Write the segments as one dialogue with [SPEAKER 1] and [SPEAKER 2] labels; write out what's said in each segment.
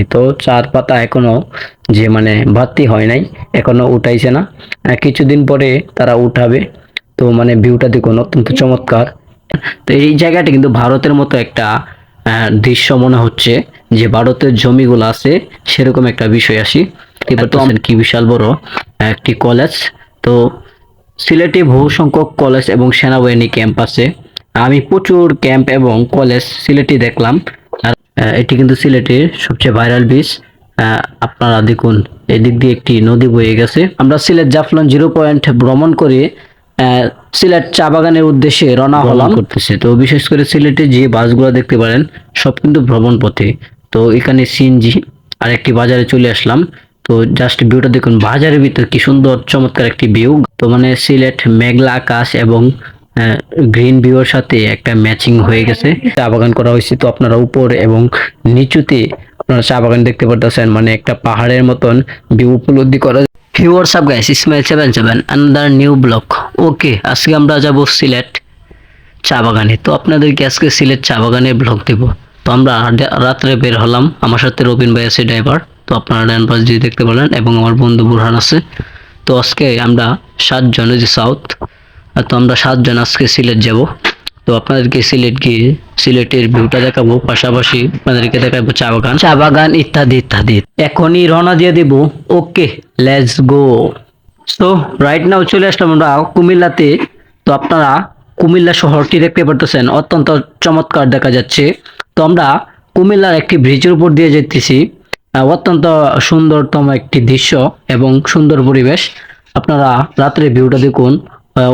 [SPEAKER 1] বাগানে তো চার পাতা এখনও যে মানে ভর্তি হয় নাই এখনও উঠাইছে না। কিছুদিন পরে তারা উঠাবে। তো মানে ভিউটা দেখুন অত্যন্ত চমৎকার। তো এই জায়গাটা কিন্তু ভারতের মতো একটা দৃশ্য মনে হচ্ছে যে ভারতের জমিগুলো আছে সেরকম একটা বিষয় আসি। এবার তো আমাদের কি বিশাল বড় একটি কলেজ। তো সিলেটে বহু সংখ্যক কলেজ এবং সেনাবাহিনী ক্যাম্প আছে। আমি প্রচুর ক্যাম্প এবং কলেজ সিলেটে দেখলাম। এটি কিন্তু সিলেটের সবচেয়ে ভাইরাল বিচ আপনারা দেখুন এদিক দিয়ে একটি নদী বয়ে গেছে। আমরা সিলেট জাফলন জিরো পয়েন্ট ভ্রমণ করে সিলেট চা বাগানের উদ্দেশ্যে রওনা হলাম। করতেছে। তো বিশেষ করে সিলেটে যে বাসগুলো দেখতে পারেন সব কিন্তু ভ্রমণ পথে। তো এখানে সিএনজি আর একটি বাজারে চলে আসলাম। তো জাস্ট ভিউটা দেখুন বাজারের ভিতর কি সুন্দর চমৎকার একটি ভিউ। তো মানে সিলেট মেঘলা আকাশ এবং গ্রিন ভিউর সাথে একটা ম্যাচিং হয়ে গেছে। চা বাগান করা হয়েছে তো আপনারা উপর এবং নিচুতে আপনারা চা বাগান দেখতে পারতেছেন মানে একটা পাহাড়ের মতন ভিউ উপলব্ধি করা Hugh what's up guys Ismail seven seven another new block okay আজকে আমরা যাব সিলেট চা বাগানে। তো আপনাদেরকে আজকে সিলেট চা বাগানে ব্লগ দেব। তো আমরা রাত্রে বের হলাম। আমার সাথে রবিন ভাই আছে ড্রাইভার তো আপনারা ডান পাশ দিয়ে দেখতে পেলেন এবং আমার বন্ধু বুরহান আছে। তো আজকে আমরা সাতজন যে সাউথ তো আমরা সাতজন আজকে সিলেট যাব। তো আপনাদেরকে সিলেট গিয়ে সিলেটের ভিউটা দেখাবো, পাশাপাশি আপনাদেরকে দেখাবো চা বাগান। চা বাগান ইত্যাদি ইত্যাদি। এখনই রওনা দিয়ে দেব। Okay let's go so right now চলে আসলাম আমরা কুমিল্লাতে। তো আপনারা কুমিল্লা শহরটি দেখতে পারতেছেন, অত্যন্ত চমৎকার দেখা যাচ্ছে। তো আমরা কুমিল্লার একটি ব্রিজের উপর দিয়ে যেতেছি অত্যন্ত সুন্দরতম একটি দৃশ্য এবং সুন্দর পরিবেশ। আপনারা রাত্রে ভিউটা দেখুন।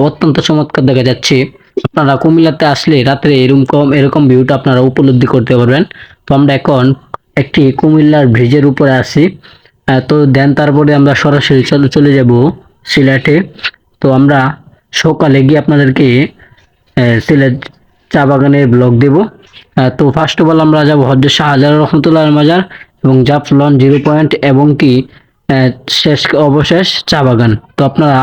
[SPEAKER 1] অত্যন্ত চমৎকার দেখা যাচ্ছে। আপনারা কুমিল্লাতে আসলে রাত্রে এরকম কম এরকম ভিউটা আপনারা উপলব্ধি করতে পারবেন। তো আমরা এখন একটি কুমিল্লার ব্রিজের উপরে আহ, তো দেন তারপরে আমরা সরাসরি চলে চলে যাব সিলেটে। তো আমরা সকালে গিয়ে আপনাদেরকে সিলেট চা বাগানের ব্লগ দেব। তো ফার্স্ট অফ অল আমরা যাব হজরত শাহজালাল রহমতুল্লাহ মাজার এবং জাফলন জিরো পয়েন্ট এবং কি শেষ অবশেষ চা বাগান। তো আপনারা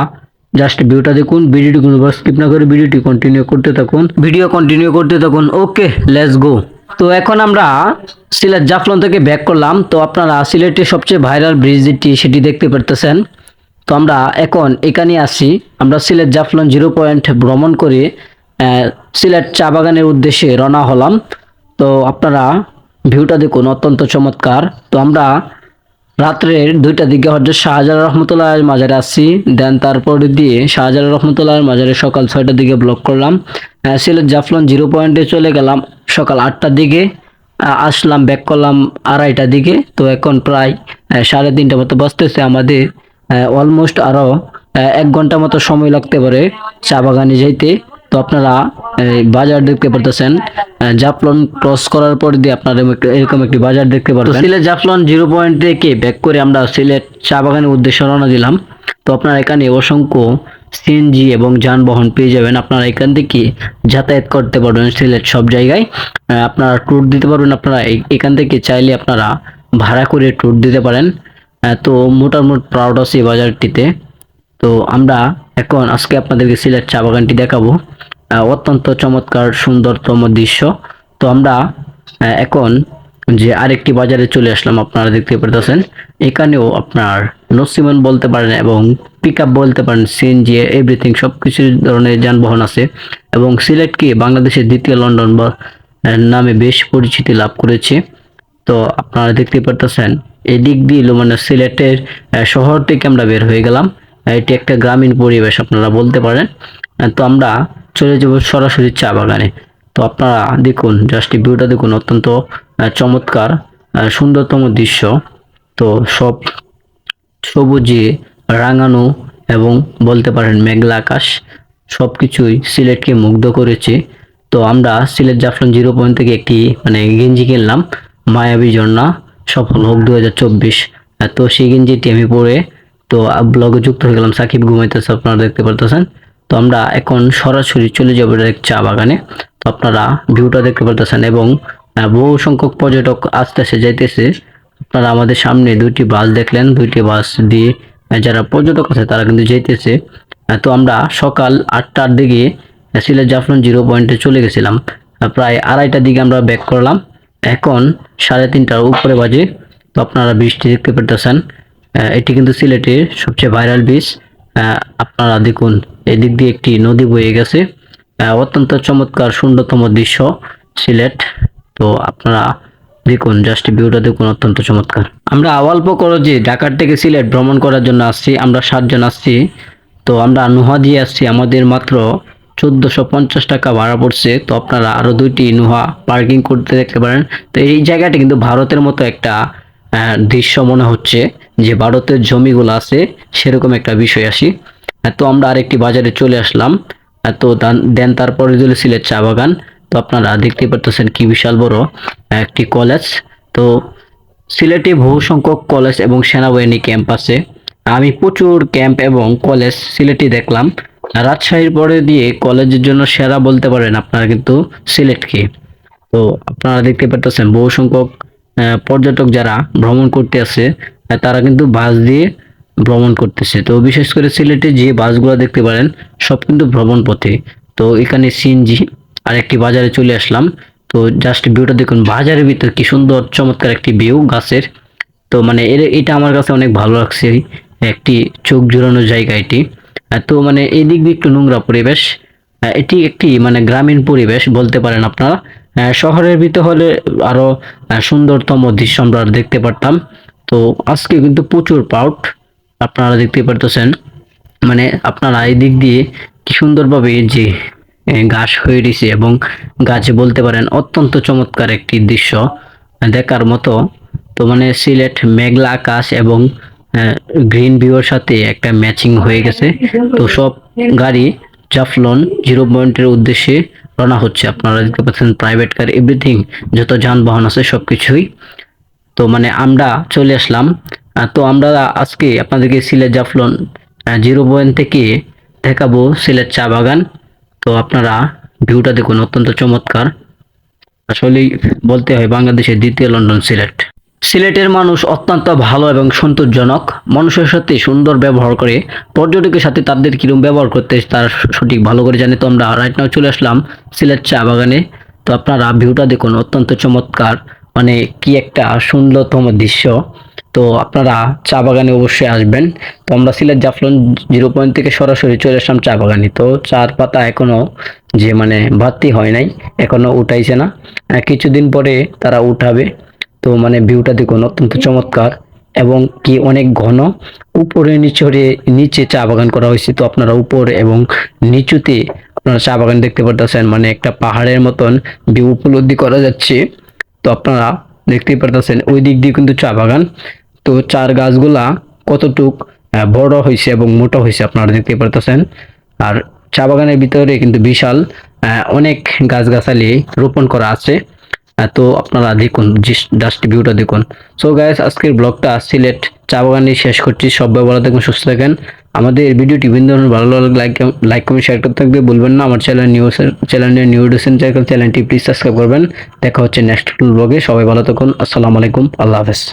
[SPEAKER 1] জাস্ট ভিউটা দেখুন, ভিডিওটি কোনো স্কিপ না করে ভিডিওটি কন্টিনিউ করতে থাকুন। ভিডিও কন্টিনিউ করতে থাকুন ওকে লেটস গো তো এখন আমরা সিলেট জাফলন থেকে ব্যাক করলাম। তো আপনারা সিলেটের সবচেয়ে ভাইরাল ব্রিজ যেটি, সেটি দেখতে পারতেছেন। তো আমরা এখন এখানে আসি আমরা সিলেট জাফলন জিরো পয়েন্ট ভ্রমণ করে সিলেট চা বাগানের উদ্দেশ্যে রওনা হলাম। তো আপনারা ভিউটা দেখুন, অত্যন্ত চমৎকার। তো আমরা রাত্রের দুইটা দিকে হজরত শাহজালাল রহমতুল্লাহ মাজারে আসছি। দেন তারপরে দিয়ে শাহজালাল রহমতুল্লাহ মাজারে সকাল ছয়টার দিকে ব্লক করলাম। সিলেট জাফলন জিরো পয়েন্টে চলে গেলাম। সকাল আটটার দিকে আসলাম ব্যাক করলাম আড়াইটার দিকে। তো এখন প্রায় সাড়ে তিনটা মতো বাজতেছে। আমাদের অলমোস্ট আরও এক ঘণ্টা মতো সময় লাগতে পারে চা বাগানে যাইতে। তো আপনারা এই, বাজার দেখতে পারতেছেন জাফলন ক্রস করার পর দিয়ে আপনারা এরকম- একটি বাজার দেখতে পারবেন। সিলেট জাফলন জিরো পয়েন্ট থেকে ব্যাক করে আমরা সিলেট চা বাগানের উদ্দেশ্যে রওনা দিলাম। তো আপনারা এখানে অসংখ্য সিএনজি এবং যানবাহন পেয়ে যাবেন। আপনারা এখান থেকে যাতায়াত করতে পারবেন সিলেট সব জায়গায়। আপনারা ট্যুর দিতে পারবেন আপনারা। এখান থেকে চাইলে আপনারা ভাড়া করে ট্যুর দিতে পারেন। তো মোটামুটি প্রাউড আছে এই বাজারটিতে। তো আমরা এখন আজকে আপনাদেরকে সিলেট চা বাগানটি দেখাবো। অত্যন্ত চমৎকার, সুন্দরতম দৃশ্য। তো আমরা এখন যে আরেকটি বাজারে চলে আসলাম, আপনারা দেখতে পারতেছেন। এখানেও আপনার নসিমন বলতে পারেন এবং পিক বলতে পারেন সিএনজি এভরিথিং সব কিছু ধরনের যানবাহন আছে এবং সিলেটকে বাংলাদেশের দ্বিতীয় লন্ডন বা নামে বেশ পরিচিতি লাভ করেছে। তো আপনারা দেখতে পারতেছেন, এদিক দিয়ে মানে সিলেটের শহর থেকে আমরা বের হয়ে গেলাম। এটি একটা গ্রামীণ পরিবেশ, আপনারা বলতে পারেন। তো আমরা চলে যাব সরাসরি চা বাগানে। তো আপনারা দেখুন জাস্ট ভিউটা দেখুন, অত্যন্ত চমৎকার সুন্দরতম দৃশ্য। তো সব সবুজে রাঙানো এবং বলতে পারেন মেঘলা আকাশ সব কিছুই সিলেটকে মুগ্ধ করেছে। তো আমরা সিলেট জাফলন জিরো পয়েন্ট থেকে একটি মানে গেঞ্জি কিনলাম, মায়াবী ঝর্ণা, সফল হোক দু হাজার চব্বিশ। তো সেই গেঞ্জিটি আমি পরে তো ব্লগে যুক্ত হয়ে গেলাম। সাকিব ঘুমাইতেছে আপনারা দেখতে পারতেছেন। তো আমরা এখন সরাসরি চলে যাব চা বাগানে। তো আপনারা ভিউটা দেখতে পারতেছেন এবং বহু সংখ্যক পর্যটক আসতেছে যাইতেছে। আপনারা আমাদের সামনে দুইটি বাস দেখলেন। দুইটি বাস দিয়ে যারা পর্যটক আছে তারা কিন্তু যেতেছে তো আমরা সকাল আটটার দিকে সিলেট জাফলন জিরো পয়েন্টে চলে গেছিলাম। প্রায় আড়াইটার দিকে আমরা ব্যাক করলাম। এখন সাড়ে তিনটার উপরে বাজে। তো আপনারা বৃষ্টি দেখতে পারতেছেন। আহ, এটি কিন্তু সিলেটের সবচেয়ে ভাইরাল বীজ আপনারা দেখুন, এদিক দিয়ে একটি নদী বয়ে গেছে। অত্যন্ত চমৎকার, সুন্দরতম দৃশ্য সিলেট। তো আপনারা দেখুন জাস্ট ভিউটা দেখুন, অত্যন্ত চমৎকার। আমরা অল্প করো যে ঢাকার থেকে সিলেট ভ্রমণ করার জন্য আসছি। আমরা সাতজন আসছি। তো আমরা নুহা দিয়ে আসছি। আমাদের মাত্র চোদ্দোশো পঞ্চাশ টাকা ভাড়া পড়ছে। তো আপনারা আরও দুইটি নুহা পার্কিং করতে দেখতে পারেন। তো এই জায়গাটি কিন্তু ভারতের মতো একটা দৃশ্য মনে হচ্ছে। যে ভারতের জমিগুলো আছে, সেরকম একটা বিষয় আসি। তো আমরা আরেকটি বাজারে চলে আসলাম। তো দেন তারপরে দিল সিলেট চা বাগান। তো আপনারা দেখতে পারতেছেন কি বিশাল বড় একটি কলেজ। তো সিলেটে বহু সংখ্যক কলেজ এবং সেনাবাহিনী ক্যাম্প আছে। আমি প্রচুর ক্যাম্প এবং কলেজ সিলেটে দেখলাম। রাজশাহীর পরে দিয়ে কলেজের জন্য সেরা বলতে পারেন আপনারা কিন্তু সিলেটকে। তো আপনারা দেখতে পারতেছেন বহু সংখ্যক পর্যটক যারা ভ্রমণ করতে আসে। তারা কিন্তু বাস দিয়ে ভ্রমণ করতেছে। তো বিশেষ করে সিলেটে যে বাসগুলো দেখতে পারেন সব কিন্তু ভ্রমণ পথে। তো এখানে সিএনজি আর একটি বাজারে চলে আসলাম। তো জাস্ট ভিউটা দেখুন বাজারের ভিতর কি সুন্দর চমৎকার একটি ভিউ গাছের। তো মানে এর এটা আমার কাছে অনেক ভালো লাগছে একটি চোখ জুড়ানো জায়গা এটি। তো মানে এই দিক দিয়ে একটু নোংরা পরিবেশ। এটি একটি মানে গ্রামীণ পরিবেশ বলতে পারেন আপনারা। শহরের ভিতর হলে আরও আহ, সুন্দরতম দৃশ্য আমরা দেখতে পারতাম। তো আজকে কিন্তু প্রচুর পাউট আপনারা দেখতে পারতেছেন। মানে আপনারা এই দিক দিয়ে কি সুন্দরভাবে যে ঘাস হয়ে রয়েছে এবং গাছ বলতে পারেন অত্যন্ত চমৎকার একটি দৃশ্য দেখার মতো। তো মানে সিলেট মেঘলা আকাশ এবং গ্রিন ভিউর সাথে একটা ম্যাচিং হয়ে গেছে। তো সব গাড়ি জাফলন জিরো পয়েন্টের উদ্দেশ্যে রওনা হচ্ছে। আপনারা দেখতে পাচ্ছেন প্রাইভেট কার এভরিথিং, যত যানবাহন আছে সবকিছুই। তো মানে আমরা চলে আসলাম। তো আমরা আজকে আপনাদেরকে সিলেট জাফলন জিরো পয়েন্ট থেকে দেখাবো সিলেট চা বাগান। তো আপনারা ভিউটা দেখুন, অত্যন্ত চমৎকার। আসলেই বলতে হয় বাংলাদেশের দ্বিতীয় লন্ডন সিলেট। সিলেটের মানুষ অত্যন্ত ভালো এবং সন্তোষজনক মানুষের সাথে সুন্দর ব্যবহার করে, পর্যটকের সাথে তাদের কীরকম ব্যবহার করতে তার সঠিক ভালো করে জানে। তো আমরা রাইট নাও চলে আসলাম সিলেট চা বাগানে। তো আপনারা ভিউটা দেখুন, অত্যন্ত চমৎকার। মানে কি একটা সুন্দরতম দৃশ্য। তো আপনারা চা বাগানে অবশ্যই আসবেন। তো আমরা সিলেট জাফলন জিরো পয়েন্ট থেকে সরাসরি চলে আসলাম চা বাগানে। তো চার পাতা এখনও যে মানে ভর্তি হয় নাই, এখনও উঠাইছে না। কিছুদিন পরে তারা উঠাবে। তো মানে ভিউটা দেখুন, অত্যন্ত চমৎকার। এবং কি অনেক ঘন। উপরে নিচরে, নিচে চা বাগান করা হয়েছে। তো আপনারা উপর এবং নিচুতে আপনারা চা বাগান দেখতে পারতেছেন। মানে একটা পাহাড়ের মতন ভিউ উপলব্ধি করা যাচ্ছে। তো আপনারা দেখতেই পারতেছেন, ওই দিক দিয়ে কিন্তু চা বাগান। তো চার গাছগুলা কতটুক বড় হয়েছে এবং মোটা হয়েছে আপনারা দেখতে পারতেছেন। আর চা বাগানের ভিতরে কিন্তু বিশাল অনেক গাছগাছালি রোপণ করা আছে। তো আপনারা দেখুন জাস্ট ভিউটা দেখুন। সো গাইস আজকের ব্লগটা সিলেট চা বাগানে শেষ করছি। সবাই ভালো থাকবেন, সুস্থ থাকেন। আমাদের ভিডিওটি বিভিন্ন ধরনের, ভালো লাগলে লাইক লাইক কমেন্ট শেয়ার করতে থাকবে। বলবেন না, আমার চ্যানেল নিউজ চ্যানেলের নিউ এডিশন চ্যানেলটি প্লিজ সাবস্ক্রাইব করবেন। দেখা হচ্ছে নেক্সট ব্লগে সবাই ভালো থাকুন। আসসালামু আলাইকুম। আল্লাহ হাফেজ।